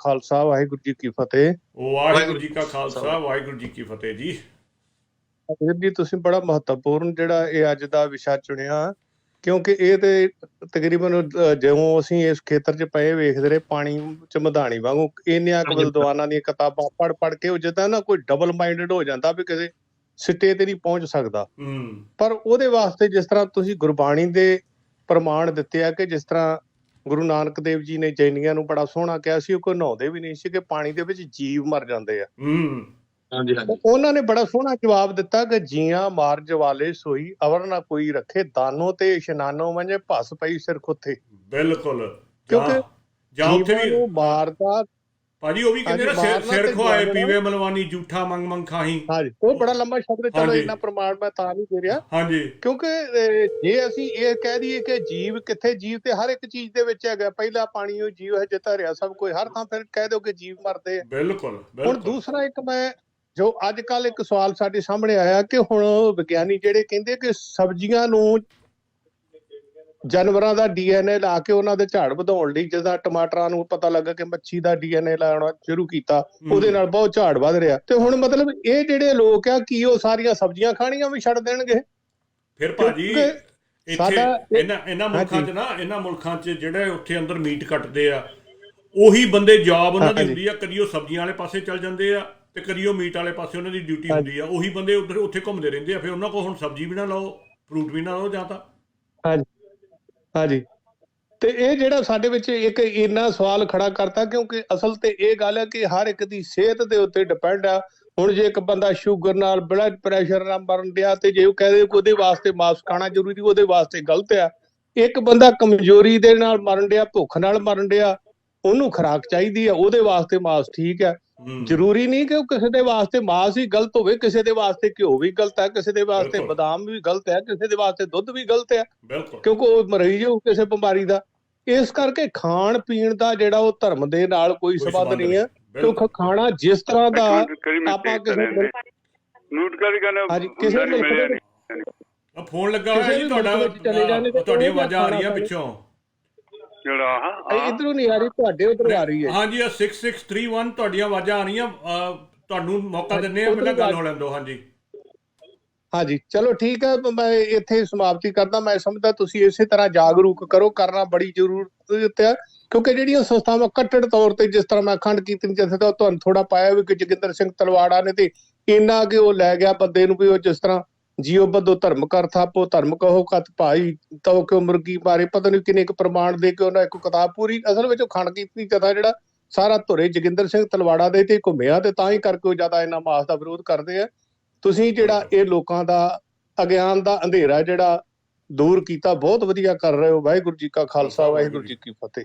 ਖਾਲਸਾ ਵਾਹਿਗੁਰੂ ਜੀ ਕੀ ਫਤਿਹ। ਵਾਹਿਗੁਰੂ ਜੀ ਕਾ ਖਾਲਸਾ ਵਾਹਿਗੁਰੂ ਜੀ ਕੀ ਫਤਿਹ ਜੀ। ਵੀਰ ਜੀ ਤੁਸੀਂ ਬੜਾ ਮਹੱਤਵਪੂਰਨ ਜਿਹੜਾ ਇਹ ਅੱਜ ਦਾ ਵਿਸ਼ਾ ਚੁਣਿਆ ਕਿਉਂਕਿ ਇਹ ਤੇ ਤਕਰੀਬਨ ਜਿਉਂ ਅਸੀਂ ਇਸ ਖੇਤਰ 'ਚ ਪਏ ਵੇਖਦੇ ਰਹੇ ਪਾਣੀ 'ਚ ਮਧਾਣੀ ਵਾਂਗੂ ਇੰਨੀਆਂ ਕੁ ਵਿਦਵਾਨਾਂ ਦੀਆਂ ਕਿਤਾਬਾਂ ਪੜ੍ਹ ਪੜ੍ਹ ਕੇ ਉਹ ਜਿੱਦਾਂ ਨਾ ਕੋਈ ਡਬਲ ਮਾਈਂਡਡ ਹੋ ਜਾਂਦਾ ਵੀ ਕਿਸੇ ਸਿੱਟੇ ਤੇ ਨਹੀਂ ਪਹੁੰਚ ਸਕਦਾ। ਪਰ ਉਹਦੇ ਵਾਸਤੇ ਜਿਸ ਤਰ੍ਹਾਂ ਤੁਸੀਂ ਗੁਰਬਾਣੀ ਦੇ ਪ੍ਰਮਾਣ ਦਿੱਤੇ ਆ ਕਿ ਜਿਸ ਤਰ੍ਹਾਂ ਗੁਰੂ ਨਾਨਕ ਦੇਵ ਜੀ ਨੇ ਜੈਨੀਆਂ ਨੂੰ ਬੜਾ ਸੋਹਣਾ ਕਿਹਾ ਸੀ ਉਹ ਕੋਈ ਨਹਾਉਂਦੇ ਵੀ ਨਹੀਂ ਸੀ ਕਿ ਪਾਣੀ ਦੇ ਵਿੱਚ ਜੀਵ ਮਰ ਜਾਂਦੇ ਆ। ਹੂੰ। ਹਾਂਜੀ ਤਾਂ ਉਹਨਾਂ ਨੇ ਬੜਾ ਸੋਹਣਾ ਜਵਾਬ ਦਿੱਤਾ ਕਿ ਜੀਆਂ ਮਾਰਜ ਵਾਲੇ ਸੋਈ ਅਵਰ ਨਾ ਕੋਈ ਰੱਖੇ ਦਾਨੋ ਤੇ ਇਸ਼ਨਾਨੋ ਮੰਝੇ ਭਸ ਪਈ ਸਿਰ ਖੁੱਥੇ। ਬਿਲਕੁਲ। ਕਿਉਂਕਿ ਜਾਂ- ਉੱਥੇ ਵੀ ਮਾਰਦਾ ਭਾਜੀ ਉਹ ਵੀ ਕਹਿੰਦੇ ਨਾ ਸਿਰ ਸਿਰ ਖਵਾਏ। ਪੀਵੇ ਮਲਵਾਨੀ ਝੂਠਾ ਮੰਗ ਮੰਗ ਖਾਹੀ। ਹਾਂਜੀ ਉਹ ਬੜਾ ਲੰਮਾ ਸ਼ਬਦ ਹੈ, ਚਲੋ। ਇੰਨਾ ਪ੍ਰਮਾਣ ਮੈਂ ਤਾਂ ਨਹੀਂ ਦੇ ਰਿਹਾ। ਹਾਂਜੀ। ਕਿਉਂਕਿ ਜੇ ਅਸੀਂ ਇਹ ਕਹਿ ਦਈਏ ਕਿ ਜੀਵ ਕਿੱਥੇ ਜੀਵ ਤੇ ਹਰ ਇੱਕ ਚੀਜ਼ ਦੇ ਵਿੱਚ ਹੈਗਾ। ਪਹਿਲਾ ਪਾਣੀ ਉਹ ਜੀਵ ਹੈ ਜੇ ਧਰਿਆ ਸਭ ਕੋਈ। ਹਰ ਥਾਂ ਫਿਰ ਕਹਿ ਦਿਓ ਕਿ ਜੀਵ ਮਰਦੇ ਆ। ਬਿਲਕੁਲ ਹੁਣ ਦੂਸਰਾ ਇੱਕ ਮੈਂ ਜੋ ਅੱਜ ਕੱਲ ਇੱਕ ਸਵਾਲ ਸਾਡੇ ਸਾਹਮਣੇ ਆਇਆ ਕਿ ਹੁਣ ਵਿਗਿਆਨੀ ਜਿਹੜੇ ਕਹਿੰਦੇ ਕਿ ਸਬਜ਼ੀਆਂ ਨੂੰ ਜਾਨਵਰਾਂ ਦਾ ਡੀਐਨਏ ਲਾ ਕੇ ਉਹਨਾਂ ਦੇ ਝਾੜ ਵਧਾਉਣ ਲਈ ਜਿੱਦਾਂ ਟਮਾਟਰਾਂ ਨੂੰ ਪਤਾ ਲੱਗਾ ਕਿ ਮੱਛੀ ਦਾ ਡੀਐਨਏ ਲਾਉਣਾ ਸ਼ੁਰੂ ਕੀਤਾ। ਉਹਦੇ ਨਾਲ ਬਹੁਤ ਝਾੜ ਵਧ ਰਿਹਾ ਤੇ ਹੁਣ ਮਤਲਬ ਇਹ ਜਿਹੜੇ ਲੋਕ ਆ ਕੀ ਉਹ ਸਾਰੀਆਂ ਸਬਜ਼ੀਆਂ ਖਾਣੀਆਂ ਵੀ ਛੱਡ ਦੇਣਗੇ ਫਿਰ ਭਾਜੀ ਇੱਥੇ ਇਹਨਾਂ ਇਹਨਾਂ ਮੁਲਕਾਂ। 'ਚ ਨਾ ਇਹਨਾਂ ਮੁਲਕਾਂ 'ਚ ਜਿਹੜੇ ਉੱਥੇ ਅੰਦਰ ਮੀਟ ਕੱਟਦੇ ਆ ਉਹੀ ਬੰਦੇ ਜੌਬ ਉਹਨਾਂ ਦੀ। ਹੁੰਦੀ ਆ ਕਦੀ ਉਹ ਸਬਜ਼ੀਆਂ ਵਾਲੇ ਪਾਸੇ ਚੱਲ ਜਾਂਦੇ ਆ ਤੇ ਕਦੀ ਉਹ ਮੀਟ ਵਾਲੇ ਪਾਸੇ ਉਹਨਾਂ ਦੀ ਡਿਊਟੀ। ਹੁੰਦੀ ਆ ਉਹੀ ਬੰਦੇ ਉੱਧਰ ਉੱਥੇ ਘੁੰਮਦੇ ਰਹਿੰਦੇ ਆ ਫਿਰ ਉਹਨਾਂ ਕੋਲ ਹੁਣ ਸਬਜ਼ੀ ਵੀ ਨਾ ਲਾਓ ਫਰੂਟ ਵੀ ਨਾ ਲਾਓ ਜਾਂ ਤਾਂ ਹਾਂਜੀ ਹਾਂਜੀ। ਤੇ ਇਹ ਜਿਹੜਾ ਸਾਡੇ ਵਿੱਚ ਇੱਕ ਇੰਨਾ ਸਵਾਲ ਖੜਾ ਕਰਤਾ ਕਿਉਂਕਿ ਅਸਲ ਤੇ ਇਹ ਗੱਲ ਹੈ ਕਿ ਹਰ ਇੱਕ ਦੀ ਸਿਹਤ ਦੇ ਉੱਤੇ ਡਿਪੈਂਡ ਆ। ਹੁਣ ਜੇ ਇੱਕ ਬੰਦਾ ਸ਼ੂਗਰ ਨਾਲ ਬਲੱਡ ਪ੍ਰੈਸ਼ਰ ਨਾਲ ਮਰਨ ਡਿਆ ਤੇ ਜੇ ਉਹ ਕਹਦੇ ਕਿ ਉਹਦੇ ਵਾਸਤੇ ਮਾਸ ਖਾਣਾ ਜ਼ਰੂਰੀ ਉਹਦੇ ਵਾਸਤੇ ਗਲਤ ਆ। ਇੱਕ ਬੰਦਾ ਕਮਜ਼ੋਰੀ ਦੇ ਨਾਲ ਮਰਨ ਡਿਆ, ਭੁੱਖ ਨਾਲ ਮਰਨ ਡਿਆ, ਉਹਨੂੰ ਖੁਰਾਕ ਚਾਹੀਦੀ ਆ, ਉਹਦੇ ਵਾਸਤੇ ਮਾਸ ਠੀਕ ਆ। ਜ਼ਰੂਰੀ ਨਹੀਂ ਕਿ ਉਹ ਕਿਸੇ ਦੇ ਵਾਸਤੇ ਮਾਸ ਹੀ ਗਲਤ ਹੋਵੇ ਕਿਸੇ ਦੇ ਵਾਸਤੇ ਘਿਓ ਵੀ ਗਲਤ ਹੈ ਕਿਸੇ ਦੇ ਵਾਸਤੇ। ਬਦਾਮ ਵੀ ਗਲਤ ਹੈ ਕਿਸੇ ਦੇ ਵਾਸਤੇ ਦੁੱਧ ਵੀ ਗਲਤ ਹੈ। ਕਿਉਂਕਿ ਉਹ ਮਰੀਜ਼ ਹੋ ਕਿਸੇ ਬਿਮਾਰੀ ਦਾ। ਇਸ ਕਰਕੇ ਖਾਣ ਪੀਣ ਦਾ ਜਿਹੜਾ ਉਹ ਧਰਮ ਦੇ ਨਾਲ ਕੋਈ ਸਬੰਧ ਨਹੀਂ ਹੈ। ਕਿਉਂਕਿ ਖਾਣਾ ਜਿਸ ਤਰ੍ਹਾਂ ਦਾ ਕਰੀ ਆਪਾਂ ਕਿਸੇ ਨੂੰ- ਨੂਟ ਕਰ ਕਹਿੰਦਾ ਹਾਂਜੀ, ਕਿਸੇ ਨੂੰ ਫੋਨ ਲੱਗਾ ਹੋਇਆ ਜੀ ਤੁਹਾਡਾ ਮੁਲਕ ਵਿੱਚ ਚਲੇ ਜਾਂਦੇ ਤੇ ਤੁਹਾਡੀਆਂ ਉਹ ਵੀ ਆਵਾਜ਼ਾਂ ਆ ਰਹੀਆਂ ਖਾਣਾ। ਪਿੱਛੋਂ। ਜਿਹੜਾ ਹਾਂ ਇਧਰੋਂ ਨਹੀਂ ਆ ਰਹੀ ਤੁਹਾਡੇ ਉਧਰ ਆ ਰਹੀ ਹੈ। ਹਾਂਜੀ ਆ 6631 ਤੁਹਾਡੀਆਂ ਆਵਾਜ਼ਾਂ ਆ ਰਹੀਆਂ। ਤੁਹਾਨੂੰ ਮੌਕਾ ਦਿੰਨੇ ਆ ਪਹਿਲਾਂ ਗੱਲ ਹੋ ਲੈਣ ਦਿਓ ਹਾਂਜੀ। ਹਾਂਜੀ ਚਲੋ ਠੀਕ ਹੈ ਮੈਂ ਇੱਥੇ ਸਮਾਪਤੀ ਕਰਦਾ ਮੈਂ ਸਮਝਦਾ ਤੁਸੀਂ ਇਸੇ ਤਰ੍ਹਾਂ ਜਾਗਰੂਕ ਕਰੋ ਕਰਨਾ ਬੜੀ ਜ਼ਰੂਰਤ ਹੈ ਕਿਉਂਕਿ ਜਿਹੜੀਆਂ ਸੰਸਥਾਵਾਂ ਕੱਟੜ ਤੌਰ ਤੇ ਜਿਸ ਤਰ੍ਹਾਂ ਮੈਂ ਅਖੰਡ ਕੀਰਤਨ ਜਥੇ ਦਾ ਤੁਹਾਨੂੰ ਥੋੜਾ ਪਾਇਆ ਵੀ ਕਿ ਜੋਗਿੰਦਰ ਸਿੰਘ ਤਲਵਾੜਾ ਨੇ ਤੇ ਇੰਨਾ ਕਿ ਉਹ ਲੈ ਗਿਆ ਬੰਦੇ ਨੂੰ ਵੀ ਉਹ ਜਿਸ ਤਰ੍ਹਾਂ ਜੀਉ ਬੱਧੋ ਧਰਮ ਕਰ ਥਾਪੋ ਧਰਮ ਕਹੋ ਕਤ ਭਾਈ ਤਉ ਕਿਉ ਮੁਰਗੀ ਮਾਰੇ? ਪਤਾ ਨਹੀਂ ਕਿੰਨੇ ਕੁ ਪ੍ਰਮਾਣ ਦੇ ਕੇ ਉਹਨਾਂ ਇੱਕ ਕਿਤਾਬ ਪੂਰੀ ਅਸਲ ਵਿੱਚ ਉਹ ਖੰਡ ਕੀਰਤਨੀ ਜਥਾ ਜਿਹੜਾ ਸਾਰਾ ਧੁਰੇ ਜੋਗਿੰਦਰ ਸਿੰਘ ਤਲਵਾੜਾ ਦੇ ਤੇ ਘੁੰਮਿਆ ਤੇ ਤਾਂ ਹੀ ਕਰਕੇ ਉਹ ਜ਼ਿਆਦਾ ਇਹਨਾਂ ਮਾਸ ਦਾ ਵਿਰੋਧ ਕਰਦੇ ਆ। ਤੁਸੀਂ ਜਿਹੜਾ ਇਹ ਲੋਕਾਂ ਦਾ ਅਗਿਆਨ ਦਾ ਅੰਧੇਰਾ ਜਿਹੜਾ ਦੂਰ ਕੀਤਾ ਬਹੁਤ ਵਧੀਆ ਕਰ ਰਹੇ ਹੋ। ਵਾਹਿਗੁਰੂ ਜੀ ਕਾ ਖਾਲਸਾ ਵਾਹਿਗੁਰੂ ਜੀ ਕੀ ਫਤਿਹ।